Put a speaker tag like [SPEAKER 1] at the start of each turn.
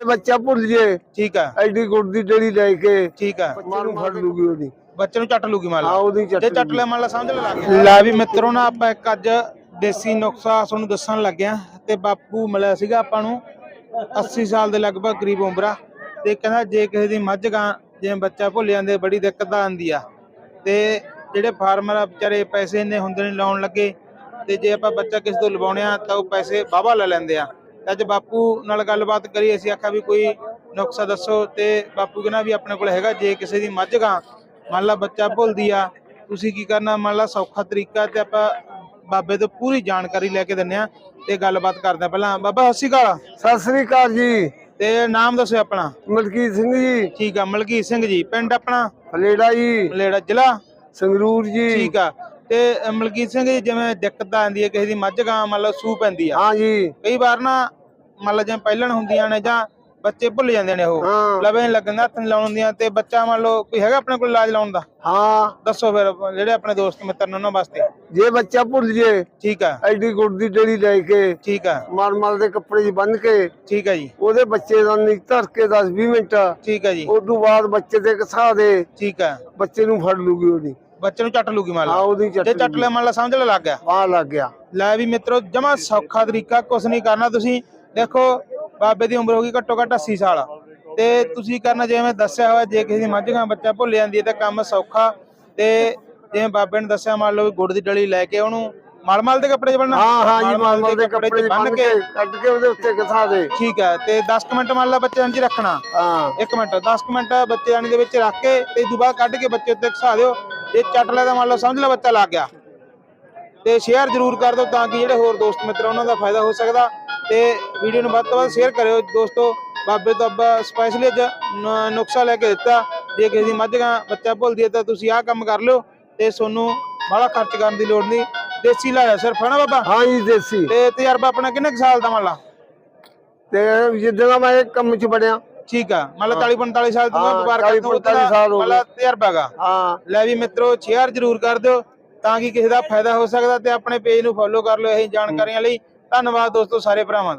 [SPEAKER 1] ਬੱਚਾ ਭੁੱਲ ਜੇ।
[SPEAKER 2] ਠੀਕ ਆ।
[SPEAKER 1] ਐਡੀ ਦੀ ਡੇੜੀ ਲੈ ਕੇ
[SPEAKER 2] ਠੀਕ ਆ।
[SPEAKER 1] ਮਾਰੂ ਫੜ ਲੂਗੀ ਉਹਦੀ।
[SPEAKER 2] ਬੱਚੇ ਨੂੰ ਚੱਟ ਲੂਗੀ ਮੰਨ ਲਾ।
[SPEAKER 1] ਉਹਦੀ ਚੱਟ
[SPEAKER 2] ਜੇ ਚੱਟ ਲੈ ਮੰਨ ਲਾ ਸਮਝ ਲੈ ਲੱਗ ਗਿਆ ਲੈ ਵੀ ਮਿੱਤਰੋ ਨਾ ਆਪਾਂ ਇੱਕ ਅੱਜ ਦੇਸੀ ਨੁਕਸਾ ਤੁਹਾਨੂੰ ਦੱਸਣ ਲੱਗਿਆ। ਤੇ ਬਾਪੂ ਮਿਲਿਆ ਸੀਗਾ ਆਪਾਂ ਨੂੰ 80 ਸਾਲ ਦੇ ਲਗਭਗ ਕਰੀਬ ਉਮਰ ਤੇ ਕਹਿੰਦਾ ਜੇ ਕਿਸੇ ਦੀ ਮੱਝ ਗਾਂ ਜਿਵੇਂ ਬੱਚਾ ਭੁੱਲ ਜਾਂਦੇ ਬੜੀ ਦਿੱਕਤ ਆਉਂਦੀ ਆ। ਤੇ ਜਿਹੜੇ ਫਾਰਮਰ ਆ ਵਿਚਾਰੇ ਪੈਸੇ ਇੰਨੇ ਹੁੰਦੇ ਨੇ ਲਾਉਣ ਲੱਗੇ। ਤੇ ਜੇ ਆਪਾਂ ਬੱਚਾ ਕਿਸੇ ਤੋਂ ਲਵਾਉਣੇ ਆ ਤਾਂ ਉਹ ਪੈਸੇ ਵਾਹਵਾ ਲੈ ਲੈਂਦੇ ਆ। ਅੱਜ ਬਾਪੂ ਨਾਲ ਗੱਲਬਾਤ ਕਰੀ ਅਸੀਂ ਆਖਿਆ ਵੀ ਕੋਈ ਨੁਕਸਾ ਦੱਸੋ ਤੇ ਬਾਪੂ ਕਹਿੰਦਾ ਵੀ ਆਪਣੇ ਕੋਲ ਹੈਗਾ ਜੇ ਕਿਸੇ ਦੀ ਮੱਝ ਗਾਂ ਮੰਨ ਲਾ ਬੱਚਾ ਭੁੱਲਦੀ ਆ ਤੁਸੀਂ ਕੀ ਕਰਨਾ ਮੰਨ ਲਾ ਸੌਖਾ ਤਰੀਕਾ ਤੇ ਆਪਾਂ ਬਾਬੇ ਤੋਂ ਪੂਰੀ ਜਾਣਕਾਰੀ ਲੈ ਕੇ ਦਿੰਨੇ ਆ ਤੇ ਗੱਲਬਾਤ ਕਰਦੇ ਪਹਿਲਾਂ ਬਾਬਾ ਸਤਿ ਸ਼੍ਰੀ ਅਕਾਲ।
[SPEAKER 1] ਸਤਿ ਸ੍ਰੀ ਅਕਾਲ ਜੀ।
[SPEAKER 2] ਤੇ ਨਾਮ ਦੱਸੋ ਆਪਣਾ?
[SPEAKER 1] ਮਲਕੀਤ ਸਿੰਘ ਜੀ।
[SPEAKER 2] ਠੀਕ ਆ ਮਲਕੀਤ ਸਿੰਘ ਜੀ ਪਿੰਡ ਆਪਣਾ?
[SPEAKER 1] ਫਲੇੜਾ ਜੀ।
[SPEAKER 2] ਮਲੇੜਾ ਜ਼ਿਲ੍ਹਾ?
[SPEAKER 1] ਸੰਗਰੂਰ ਜੀ।
[SPEAKER 2] ਠੀਕ ਆ। ਤੇ ਮਲਕੀਤ ਸਿੰਘ ਜੀ ਜਿਵੇਂ ਦਿੱਕਤ ਆਉਂਦੀ ਹੈ ਕਿਸੇ ਦੀ ਮੱਝ ਗਾਂ ਮੰਨ ਲਓ ਸੂ ਪੈਂਦੀ ਆ।
[SPEAKER 1] ਹਾਂ ਜੀ।
[SPEAKER 2] ਕਈ ਵਾਰ ਨਾ ਮੰਨ ਲਓ ਜਿਵੇਂ ਪਹਿਲਣ ਹੁੰਦੀਆਂ ਨੇ ਜਾਂ ਬੱਚੇ ਭੁੱਲ ਜਾਂਦੇ ਨੇ ਉਹ। ਲਵੇ ਲੱਗਣ ਹੱਥ ਨੀ ਲਾਉਣ ਦੀਆਂ ਤੇ ਬੱਚਾ ਮੰਨ ਲਓ ਕੋਈ ਹੈਗਾ ਆਪਣੇ ਕੋਲ ਇਲਾਜ ਲਾਉਣ ਦਾ?
[SPEAKER 1] ਹਾਂ।
[SPEAKER 2] ਦੱਸੋ ਫਿਰ ਜਿਹੜੇ ਆਪਣੇ ਦੋਸਤ ਮਿੱਤਰ ਨੇ ਉਹਨਾਂ ਵਾਸਤੇ।
[SPEAKER 1] ਜੇ ਬੱਚਾ ਭੁੱਲ ਜੇ
[SPEAKER 2] ਠੀਕ ਆ।
[SPEAKER 1] ਐਡੀ ਗੁੜ ਦੀ ਡੇੜੀ ਲੈ ਕੇ
[SPEAKER 2] ਠੀਕ ਆ।
[SPEAKER 1] ਮਲ ਮਲ ਦੇ ਕੱਪੜੇ 'ਚ ਬੰਨ ਕੇ
[SPEAKER 2] ਠੀਕ ਆ ਜੀ।
[SPEAKER 1] ਉਹਦੇ ਬੱਚੇ ਦਾ ਨਿਕ ਧਰ ਕੇ 10 20 ਮਿੰਟ।
[SPEAKER 2] ਠੀਕ ਆ ਜੀ।
[SPEAKER 1] ਉਸ ਤੋਂ ਬਾਅਦ ਬੱਚੇ ਦੇ ਕਸਾ ਦੇ।
[SPEAKER 2] ਠੀਕ ਆ।
[SPEAKER 1] ਬੱਚੇ ਨੂੰ ਫੜ ਲੂਗੀ ਉਹਦੀ।
[SPEAKER 2] ਬੱਚੇ ਨੂੰ ਚੱਟ ਲੂਗੀ ਮੰਨ
[SPEAKER 1] ਹਾਂ
[SPEAKER 2] ਲਾ
[SPEAKER 1] ਉਹਦੀ
[SPEAKER 2] ਜੇ
[SPEAKER 1] ਚੱਟ
[SPEAKER 2] ਚੱਟ ਲੈ ਮੰਨ ਲਾ ਸਮਝ ਲੈ ਲੱਗ ਗਿਆ।
[SPEAKER 1] ਆ ਲੱਗ ਗਿਆ।
[SPEAKER 2] ਲੈ ਵੀ ਮਿੱਤਰੋ ਜਮਾ ਸੌਖਾ ਤਰੀਕਾ ਕੁਛ ਨਹੀਂ ਕਰਨਾ ਤੁਸੀਂ। ਦੇਖੋ ਬਾਬੇ ਦੀ ਉਮਰ ਹੋ ਗਈ ਘੱਟੋ ਘੱਟ 80 ਸਾਲ। ਤੇ ਤੁਸੀਂ ਕਰਨਾ ਜਿਵੇਂ ਦੱਸਿਆ ਹੋਇਆ ਜੇ ਕਿਸੇ ਦੀ ਮੱਝ ਗਾਂ ਬੱਚਾ ਭੁੱਲ ਜਾਂਦੀ ਹੈ ਤਾਂ ਕੰਮ ਸੌਖਾ। ਤੇ ਜਿਵੇਂ ਬਾਬੇ ਨੇ ਦੱਸਿਆ ਮੰਨ ਲਓ ਵੀ ਗੁੜ ਦੀ ਡਲੀ ਲੈ ਕੇ ਉਹਨੂੰ ਮਲ ਮਲ ਦੇ ਕੱਪੜੇ 'ਚ ਬੰਨਣਾ।
[SPEAKER 1] ਹਾਂ ਹਾਂ ਜੀ ਮਲ ਦੇ ਕੱਪੜੇ 'ਚ
[SPEAKER 2] ਬੰਨ
[SPEAKER 1] ਕੇ। ਕੱਢ ਕੇ ਉਹਦੇ ਉੱਤੇ ਕਸਾ ਦੇ।
[SPEAKER 2] ਠੀਕ ਹੈ ਤੇ 10 ਕੁ ਮਿੰਟ ਮੰਨ ਲਾ ਬੱਚੇ ਅੰਜ ਰੱਖਣਾ।
[SPEAKER 1] ਹਾਂ।
[SPEAKER 2] 1 ਮਿੰਟ 10 ਕੁ ਮਿੰਟ ਬੱਚੇ ਦਾਨੀ ਦੇ ਵਿੱਚ ਰੱਖ ਕੇ ਤੇ ਬਾਅਦ ਕੱਢ ਕੇ ਬੱਚੇ ਉੱਤੇ ਘਸਾ ਦਿਓ। ਜੇ ਚੱਟ ਲੈ ਤਾਂ ਮੰਨ ਲਓ ਸਮਝ ਲੈ ਬੱਚਾ ਲੱਗ ਗਿਆ। ਤੇ ਸ਼ੇਅਰ ਜ਼ਰੂਰ ਕਰ ਦਿਓ ਤਾਂ ਕਿ ਜਿਹੜੇ ਹੋਰ ਦੋਸਤ ਮਿੱਤਰ ਉਹਨਾਂ ਦਾ ਫਾਇਦਾ ਹੋ ਸਕਦਾ। ਤੇ ਵੀਡੀਓ ਨੂੰ ਵੱਧ ਤੋਂ ਵੱਧ ਸ਼ੇਅਰ ਕਰਿਓ ਦੋਸਤੋ। ਬਾਬੇ ਅੱਬਾ ਸਪੈਸ਼ਲੀ ਅੱਜ ਨੁਕਸਾ ਲੈ ਕੇ ਦਿੱਤਾ। ਜੇ ਕਿਸੇ ਦੀ ਮੱਝ ਬੱਚਾ ਭੁੱਲਦੀ ਹੈ ਤਾਂ ਤੁਸੀਂ ਆਹ ਕੰਮ ਕਰ ਲਿਓ ਤੇ ਤੁਹਾਨੂੰ ਬੜਾ ਖਰਚ ਕਰਨ ਦੀ ਲੋੜ ਨਹੀਂ। ਦੇਸੀ ਲਾਇਆ ਸਿਰਫ ਹੈ ਨਾ ਬਾਬਾ?
[SPEAKER 1] ਹਾਂ ਜੀ ਦੇਸੀ।
[SPEAKER 2] ਤੇ ਤਜਰਬਾ ਆਪਣਾ ਕਿੰਨੇ ਸਾਲ ਦਾ ਮੰਨ ਲਾ?
[SPEAKER 1] ਤੇ ਜਿੱਦਾਂ ਦਾ ਮੈਂ ਕੰਮ 'ਚ ਬੜਿਆ
[SPEAKER 2] ਠੀਕ ਆ। ਮੰਨ ਲਾ 40 45 ਸਾਲ ਤੋਂ ਵਪਾਰ
[SPEAKER 1] 40
[SPEAKER 2] ਕਰਦੇ ਹੋ
[SPEAKER 1] 45 ਸਾਲ ਹੋ
[SPEAKER 2] ਮੰਨ ਲਾ ਤਜਰਬਾ ਹੈਗਾ।
[SPEAKER 1] ਹਾਂ।
[SPEAKER 2] ਲੈ ਵੀ ਮਿੱਤਰੋ ਸ਼ੇਅਰ ਜ਼ਰੂਰ ਕਰ ਦਿਓ ਤਾਂ ਕਿ ਕਿਸੇ ਦਾ ਫਾਇਦਾ ਹੋ ਸਕਦਾ ਤੇ ਆਪਣੇ ਪੇਜ ਨੂੰ ਫੋਲੋ ਕਰ ਲਿਓ ਇਹ ਜਾਣਕਾਰੀਆਂ ਲਈ। ਧੰਨਵਾਦ ਦੋਸਤੋ ਸਾਰੇ ਭਰਾਵਾਂ ਦਾ।